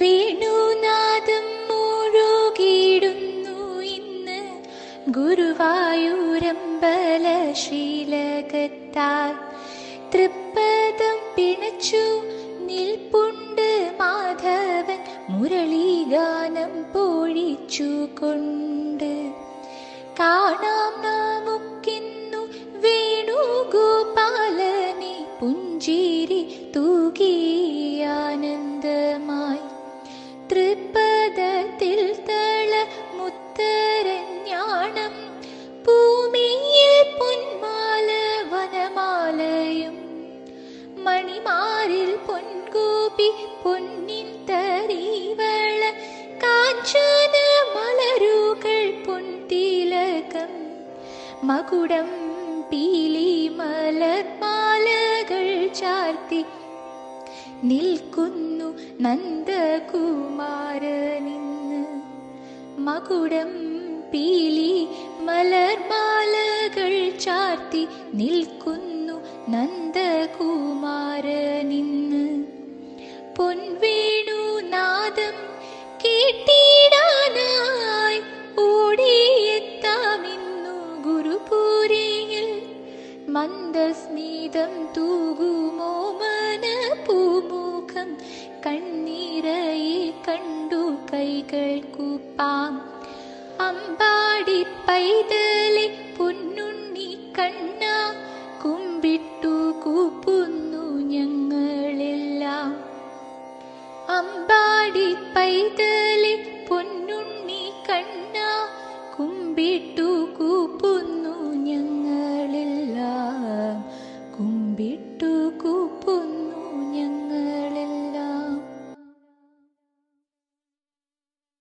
വേണുനാദം മുഴുകിയിടുന്നു ഇന്ന് ഗുരുവായൂരമ്പല ശീലകത്താൽ തൃപ്പദം പിണച്ചു നിൽപ്പുണ്ട് മാധവൻ മുരളീഗാനം പൊഴിച്ചുകൊണ്ട്. കാണാം നമുക്കിന്നു വേണുഗോപാലനെ പുഞ്ചിരി തൂകിയാനന്ദമായി മുത്തരഞ്ഞാണം ഭൂമിയിൽ പൊന്മാല വനമാലയും മണിമാരിൽ പൊൻകൂപ്പി പൊന്നിൻ തരീവള കാഞ്ചന മലരുകൾ പൊൻതിലകം മകുടം പീലി മലർമാലകൾ ചാർത്തി. നിൽക്കുന്നു നന്ദകുമാരനിന്ന് മകുടം പീലി നിൽക്കുന്നു നന്ദകുമാരനിന്ന് പൊൻവേണുനാദം കേട്ടിടാനായി ഓടിയെത്താമിന്നു ഗുരുപൂരിയിൽ മന്ദസ്മിതം തൂകുമോ മനപൂമുഖം കണ്ണീരയെ കണ്ടു കൈകൾ കൂപ്പാം അമ്പാടി പൊന്നുണ്ണി കണ്ണ കുമ്പിട്ടു കൂപ്പുന്നു ഞങ്ങളെല്ലാം. അമ്പാടി പൈതൽ